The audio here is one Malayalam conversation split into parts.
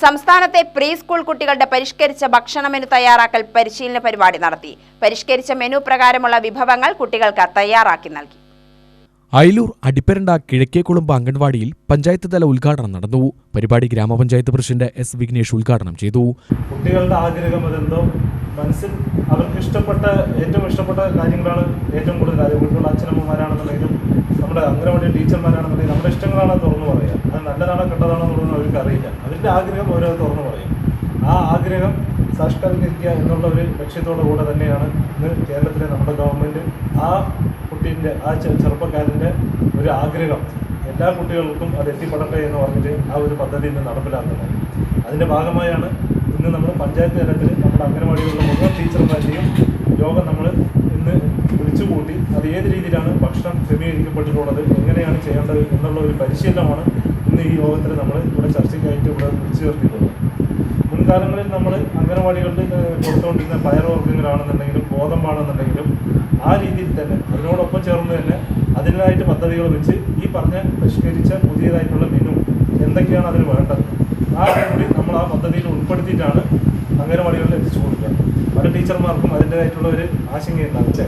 സംസ്ഥാനത്തെ പ്രീ സ്കൂൾ കുട്ടികളുടെ പരിഷ്കരിച്ച ഭക്ഷണ മെനു തയ്യാറാക്കൽ പരിശീലന പരിപാടി നടത്തി. പരിഷ്കരിച്ച മെനു പ്രകാരമുള്ള വിഭവങ്ങൾ കുട്ടികൾക്ക് തയ്യാറാക്കി നൽകി. അയലൂർ അടിപ്പരണ്ട കിഴക്കേക്കുളമ്പ് അംഗൻവാടിയിൽ പഞ്ചായത്ത് തല ഉദ്ഘാടനം നടന്നു. പരിപാടി ഗ്രാമപഞ്ചായത്ത് പ്രസിഡന്റ് എസ് വിഘ്നേഷ് ഉദ്ഘാടനം ചെയ്തു. കുട്ടികളുടെ ആഗ്രഹം അതെന്തോ? മനസ്സിൽ അവർക്ക് ഇഷ്ടപ്പെട്ട ഏറ്റവും ഇഷ്ടപ്പെട്ട കാര്യങ്ങളാണ് ഏറ്റവും കൂടുതൽ കാര്യം. വീട്ടിലുള്ള അച്ഛനമ്മമാരാണെന്നുണ്ടെങ്കിലും നമ്മുടെ അംഗനവാടി ടീച്ചർമാരാണെന്നുണ്ടെങ്കിലും നമ്മുടെ ഇഷ്ടങ്ങളാണ് തുറന്നു പറയുക. അത് നല്ലതാണോ കെട്ടതാണോ എന്നുള്ളത് അവർക്ക് അറിയില്ല. അവരുടെ ആഗ്രഹം ഓരോ തുറന്നു പറയും. ആ ആഗ്രഹം സാക്ഷാത്കരിക്കുക എന്നുള്ള ഒരു ലക്ഷ്യത്തോടു കൂടെ തന്നെയാണ് ഇന്ന് കേരളത്തിലെ നമ്മുടെ ഗവൺമെന്റ് ആ കുട്ടീന്റെ ആ ചെറുപ്പക്കാരന്റെ ഒരു ആഗ്രഹം. എല്ലാ കുട്ടികൾക്കും അത് എത്തിപ്പെടട്ടെ എന്ന് പറഞ്ഞിട്ട് ആ ഒരു പദ്ധതി ഇന്ന് നടപ്പിലാക്കുന്നത്. അതിന്റെ ഭാഗമായാണ് ഇന്ന് നമ്മൾ പഞ്ചായത്ത് തലത്തിൽ നമ്മുടെ അംഗനവാടികളിലുള്ള മുഴുവൻ ടീച്ചർമാരുടെയും യോഗം നമ്മൾ ഇന്ന് വിളിച്ചുകൂട്ടി അത് ഏത് രീതിയിലാണ് ഭക്ഷണം ക്രമീകരിക്കപ്പെട്ടിട്ടുള്ളത് എങ്ങനെയാണ് ചെയ്യേണ്ടത് എന്നുള്ള ഒരു പരിശീലനമാണ് ഇന്ന് ഈ യോഗത്തിൽ നമ്മൾ ഇവിടെ ചർച്ചയ്ക്കായിട്ട് ഇവിടെ വിളിച്ചു ചേർത്തിട്ടുള്ളത്. മുൻകാലങ്ങളിൽ നമ്മൾ അംഗനവാടികളിൽ കൊടുത്തുകൊണ്ടിരുന്ന പയറുവർഗങ്ങളാണെന്നുണ്ടെങ്കിലും ഗോതമ്പാണെന്നുണ്ടെങ്കിലും ആ രീതിയിൽ തന്നെ അതിനോടൊപ്പം ചേർന്ന് തന്നെ അതിനായിട്ട് പദ്ധതികൾ വെച്ച് ഈ പറഞ്ഞ പരിഷ്കരിച്ച പുതിയതായിട്ടുള്ള മെനു എന്തൊക്കെയാണ് അതിന് വേണ്ടത്? ആ കൂടി നമ്മൾ ആ പദ്ധതിയിൽ ഉൾപ്പെടുത്തിയിട്ടാണ് അംഗനവാടികളിൽ എത്തിച്ചു കൊടുക്കുക. പല ടീച്ചർമാർക്കും അതിന്റെതായിട്ടുള്ള ഒരു ആശങ്കയുണ്ടാകും അല്ലേ?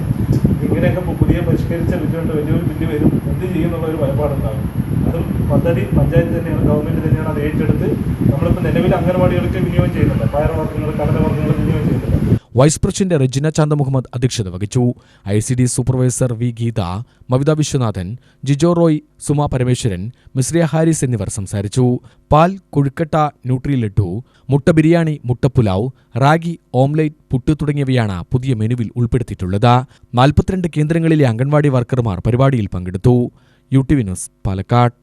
ഇങ്ങനെയൊക്കെ പുതിയ പരിഷ്കരിച്ച ബില്ലുണ്ട് വലിയൊരു ബില്ല് വരും. എന്ത് ചെയ്യുന്നുള്ള ഒരു ഭയപ്പാടുണ്ടാകും. അതും പദ്ധതി പഞ്ചായത്ത് തന്നെയാണ് ഗവൺമെന്റ് തന്നെയാണ് അത് ഏറ്റെടുത്ത് നമ്മളിപ്പോൾ നിലവിൽ അംഗനവാടികൾക്ക് വിനിയോഗം ചെയ്യുന്നുണ്ട്. പയറുവർഗങ്ങൾ കടലവർഗങ്ങൾ കടല ചെയ്യുന്നുണ്ട് വൈസ് പ്രസിഡന്റ് റെജിന ചാന്ത മുഹമ്മദ് അധ്യക്ഷത വഹിച്ചു. I C D supervisor V Geetha Mavitha Viswanathan Jijo Roy Suma Parameswaran Mishriya Haris എന്നിവർ സംസാരിച്ചു. പാൽ കൊഴുക്കട്ട ന്യൂട്രി ലഡു മുട്ട ബിരിയാണി മുട്ടപ്പുലാവ് റാഗി ഓംലേറ്റ് പുട്ട് തുടങ്ങിയവയാണ് പുതിയ മെനുവിൽ ഉൾപ്പെടുത്തിയിട്ടുള്ളത്. നാൽപ്പത്തിരണ്ട് കേന്ദ്രങ്ങളിലെ അംഗൻവാടി വർക്കർമാർ പരിപാടിയിൽ പങ്കെടുത്തു. U T V news Palakkad.